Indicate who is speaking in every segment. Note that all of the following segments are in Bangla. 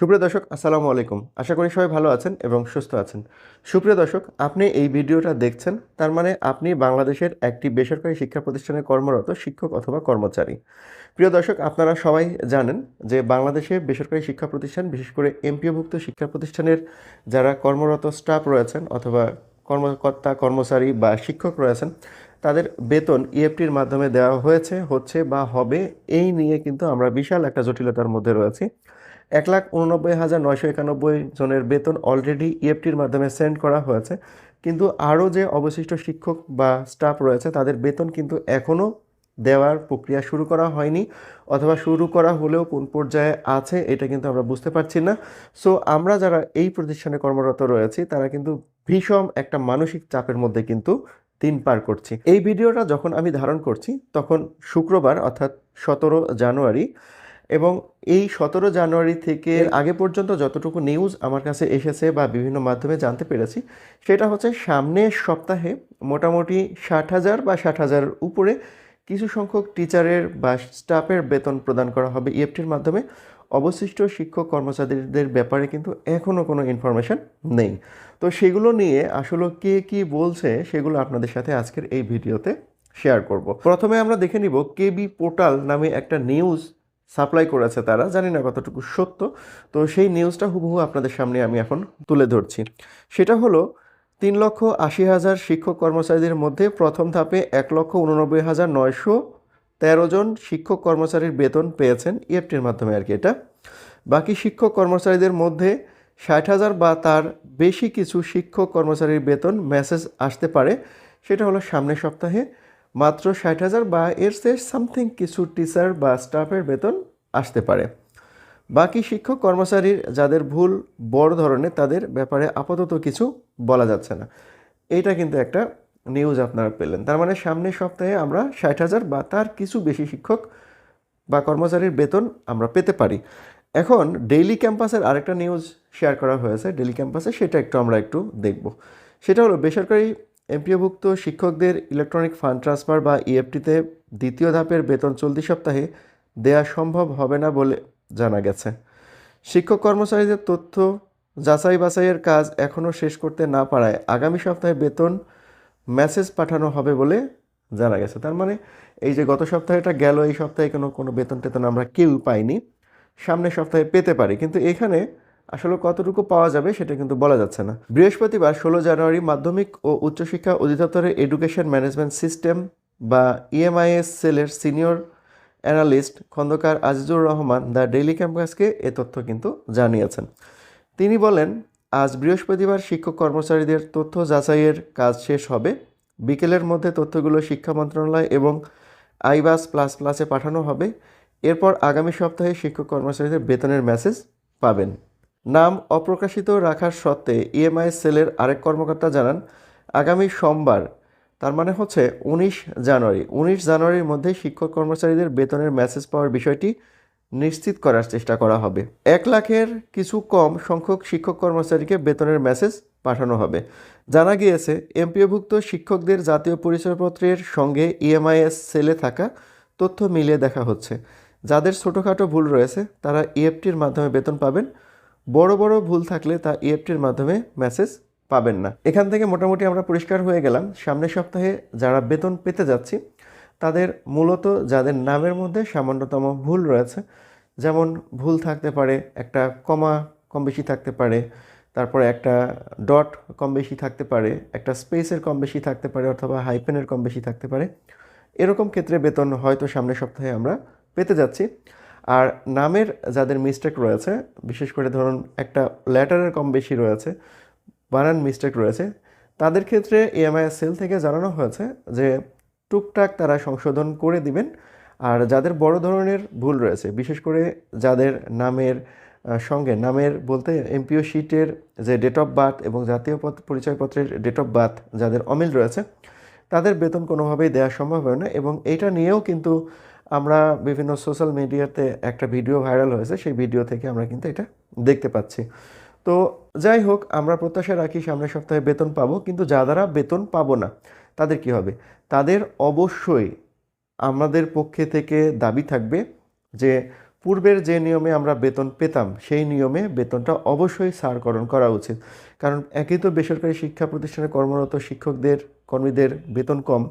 Speaker 1: সুপ্রিয় দর্শক, আসসালামু আলাইকুম। আশা করি সবাই ভালো আছেন এবং সুস্থ আছেন। সুপ্রিয় দর্শক, আপনি এই ভিডিওটা দেখছেন, তার মানে আপনি বাংলাদেশের একটি বেসরকারি শিক্ষা প্রতিষ্ঠানে কর্মরত শিক্ষক অথবা কর্মচারী। প্রিয় দর্শক, আপনারা সবাই জানেন যে বাংলাদেশে বেসরকারি শিক্ষা প্রতিষ্ঠান, বিশেষ করে এমপিওভুক্ত শিক্ষা প্রতিষ্ঠানের যারা কর্মরত স্টাফ রয়েছেন অথবা কর্মকর্তা, কর্মচারী বা শিক্ষক রয়েছেন, তাদের বেতন ইএফটির মাধ্যমে দেওয়া হয়েছে, হচ্ছে বা হবে, এই নিয়ে কিন্তু আমরা বিশাল একটা জটিলতার মধ্যে রয়েছি। এক লাখ উননব্বই হাজার নয়শো একানব্বই জনের বেতন অলরেডি ইএফটির মাধ্যমে সেন্ড করা হয়েছে। কিন্তু আরও যে অবশিষ্ট শিক্ষক বা স্টাফ রয়েছে, তাদের বেতন কিন্তু এখনও দেওয়ার প্রক্রিয়া শুরু করা হয়নি, অথবা শুরু করা হলেও কোন পর্যায়ে আছে এটা কিন্তু আমরা বুঝতে পারছি না। সো আমরা যারা এই প্রতিষ্ঠানে কর্মরত রয়েছি, তারা কিন্তু ভীষণ একটা মানসিক চাপের মধ্যে কিন্তু দিন পার করছি। এই ভিডিওটা যখন আমি ধারণ করছি, তখন শুক্রবার অর্থাৎ সতেরো জানুয়ারি এবং এই সতেরো জানুয়ারি থেকে আগে পর্যন্ত যতটুকু নিউজ আমার কাছে এসেছে বা বিভিন্ন মাধ্যমে জানতে পেরেছি সেটা হচ্ছে সামনের সপ্তাহে মোটামুটি ষাট হাজার বা ষাট হাজারের উপরে কিছু সংখ্যক টিচারের বা স্টাফের বেতন প্রদান করা হবে ইএফটির মাধ্যমে। অবশিষ্ট শিক্ষক কর্মচারীদের ব্যাপারে কিন্তু এখনও কোনো ইনফরমেশন নেই। তো সেগুলো নিয়ে আসলে কে কি বলছে সেগুলো আপনাদের সাথে আজকের এই ভিডিওতে শেয়ার করব। প্রথমে আমরা দেখে নিব কেবি পোর্টাল নামে একটা নিউজ সাপ্লাই করেছে তারা, জানি না কতটুকু সত্য। তো সেই নিউজটা হুবহু আপনাদের সামনে আমি এখন তুলে ধরছি। সেটা হলো, তিন লক্ষ আশি হাজার শিক্ষক কর্মচারীদের মধ্যে প্রথম ধাপে এক লক্ষ উননব্বই হাজার নয়শো তেরো জন শিক্ষক কর্মচারীর বেতন পেয়েছেন ইএফটির মাধ্যমে আর কি এটা। বাকি শিক্ষক কর্মচারীদের মধ্যে ষাট হাজার বা তার বেশি কিছু শিক্ষক কর্মচারীর বেতন মেসেজ আসতে পারে। সেটা হলো সামনের সপ্তাহে মাত্র ষাট হাজার বা এর চেয়ে সামথিং কিছু টিচার বা স্টাফের বেতন আসতে পারে। বাকি শিক্ষক কর্মচারীর যাদের ভুল বড় ধরনের তাদের ব্যাপারে আপাতত কিছু বলা যাচ্ছে না। এটা কিন্তু একটা নিউজ আপনারা পেলেন। তার মানে সামনের সপ্তাহে আমরা ষাট হাজার বা তার কিছু বেশি শিক্ষক বা কর্মচারীর বেতন আমরা পেতে পারি। এখন ডেইলি ক্যাম্পাসের আরেকটা নিউজ শেয়ার করা হয়েছে। ডেইলি ক্যাম্পাসে সেটা একটু আমরা একটু দেখব। সেটা হলো বেসরকারি এমপিওভুক্ত শিক্ষকদের ইলেকট্রনিক ফান্ড ট্রান্সফার বা ইএফটিতে দ্বিতীয় ধাপের বেতন চলতি সপ্তাহে দেয়া সম্ভব হবে না বলে জানা গেছে। শিক্ষক কর্মচারীদের তথ্য যাচাই বাছাইয়ের কাজ এখনও শেষ করতে না পারায় আগামী সপ্তাহে বেতন মেসেজ পাঠানো হবে বলে জানা গেছে। তার মানে এই যে গত সপ্তাহেটা গেল, এই সপ্তাহে কোনো কোনো বেতন টেতন আমরা কেউ পাইনি, সামনের সপ্তাহে পেতে পারি। কিন্তু এখানে আসলে কতটুকু পাওয়া যাবে সেটা কিন্তু বলা যাচ্ছে না। বৃহস্পতিবার ষোলো জানুয়ারি মাধ্যমিক ও উচ্চশিক্ষা অধিদপ্তরের এডুকেশন ম্যানেজমেন্ট সিস্টেম বা ইএমআইএস সেলের senior analyst Khandakar Azizur Rahman the daily ক্যাম্পাসকে এ তথ্য কিন্তু জানিয়েছেন। তিনি বলেন, আজ বৃহস্পতিবার শিক্ষক কর্মচারীদের তথ্য যাচাইয়ের কাজ শেষ হবে। বিকেলের মধ্যে তথ্যগুলো শিক্ষা মন্ত্রণালয় এবং আইবাস প্লাস প্লাসে পাঠানো হবে। এরপর আগামী সপ্তাহে শিক্ষক কর্মচারীদের বেতনের মেসেজ পাবেন। নাম অপ্রকাশিত রাখার সত্ত্বে ইএমআই সেলের আরেক কর্মকর্তা জানান, আগামী সোমবার, তার মানে হচ্ছে উনিশ জানুয়ারি। উনিশ জানুয়ারির মধ্যে শিক্ষক কর্মচারীদের বেতনের মেসেজ পাওয়ার বিষয়টি নিশ্চিত করার চেষ্টা করা হবে। এক লাখের কিছু কম সংখ্যক শিক্ষক কর্মচারীকে বেতনের মেসেজ পাঠানো হবে। জানা গিয়েছে, এমপিওভুক্ত শিক্ষকদের জাতীয় পরিচয়পত্রের সঙ্গে ইএমআইএস সেলে থাকা তথ্য মিলিয়ে দেখা হচ্ছে। যাদের ছোটোখাটো ভুল রয়েছে, তারা ইএফটির মাধ্যমে বেতন পাবেন। বড় বড় ভুল থাকলে তা ইএফটির মাধ্যমে মেসেজ পাবেন না। এখান থেকে মোটামুটি আমরা পরিষ্কার হয়ে গেলাম। সামনের সপ্তাহে যারা বেতন পেতে যাচ্ছি, তাদের মূলত যাদের নামের মধ্যে সামান্যতম ভুল রয়েছে, যেমন ভুল থাকতে পারে একটা কমা কম বেশি থাকতে পারে, তারপরে একটা ডট কম বেশি থাকতে পারে, একটা স্পেসের কম বেশি থাকতে পারে অথবা হাইপেনের কম বেশি থাকতে পারে, এরকম ক্ষেত্রে বেতন হয়তো সামনের সপ্তাহে আমরা পেতে যাচ্ছি। আর নামের যাদের মিস্টেক রয়েছে, বিশেষ করে ধরুন একটা লেটারের কম বেশি রয়েছে বানান মিস্টেক রয়েছে, তাদের ক্ষেত্রে ইএমআই সেল থেকে জানানো হয়েছে যে টুকটাক তারা সংশোধন করে দিবেন। আর যাদের বড় ধরনের ভুল রয়েছে, বিশেষ করে যাদের নামের সঙ্গে নামের বলতে এমপিও শিটের যে ডেট অফ বার্থ এবং জাতীয় পদ- পরিচয়পত্রের ডেট অফ বার্থ যাদের অমিল রয়েছে, তাদের বেতন কোনোভাবেই দেওয়া সম্ভব হয় না এবং এটা নিয়েও কিন্তু আমরা বিভিন্ন সোশ্যাল মিডিয়াতে একটা ভিডিও ভাইরাল হয়েছে, সেই ভিডিও থেকে আমরা কিন্তু এটা দেখতে পাচ্ছি। তো যাই হোক, আমরা প্রত্যাশা রাখি সামনের সপ্তাহে বেতন পাবো, কিন্তু যারা বেতন পাবো না, তাদের কি হবে? তাদের অবশ্যই আমাদের পক্ষে থেকে দাবি থাকবে যে পূর্বের যে নিয়মে আমরা বেতন পেতাম, সেই নিয়মে বেতনটা অবশ্যই সারকরণ করা উচিত। কারণ একই তো বেসরকারি শিক্ষা প্রতিষ্ঠানে কর্মরত শিক্ষকদের, কর্মীদের বেতন কম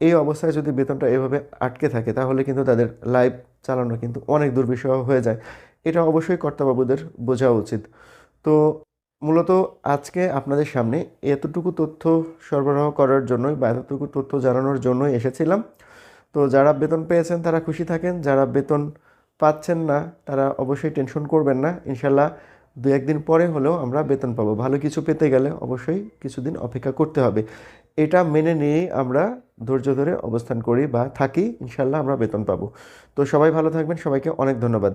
Speaker 1: এই অবস্থায় যদি বেতনটা এভাবে আটকে থাকে, তাহলে কিন্তু তাদের লাইফ চালানো কিন্তু অনেক দুর্বিষহ হয়ে যায়। এটা অবশ্যই কর্তাবাবুদের বোঝা উচিত। তো মূলত আজকে আপনাদের সামনে এতটুকু তথ্য সরবরাহ করার জন্যই বা এতটুকু তথ্য জানানোর জন্যই এসেছিলাম। তো যারা বেতন পেয়েছেন, তারা খুশি থাকেন। যারা বেতন পাচ্ছেন না, তারা অবশ্যই টেনশন করবেন না। ইনশাল্লাহ দু একদিন পরে হলেও আমরা বেতন পাবো। ভালো কিছু পেতে গেলে অবশ্যই কিছুদিন অপেক্ষা করতে হবে। এটা মেনে নিয়েই আমরা ধৈর্য ধরে অবস্থান করি বা থাকি, ইনশাল্লাহ আমরা বেতন পাবো। তো সবাই ভালো থাকবেন, সবাইকে অনেক ধন্যবাদ।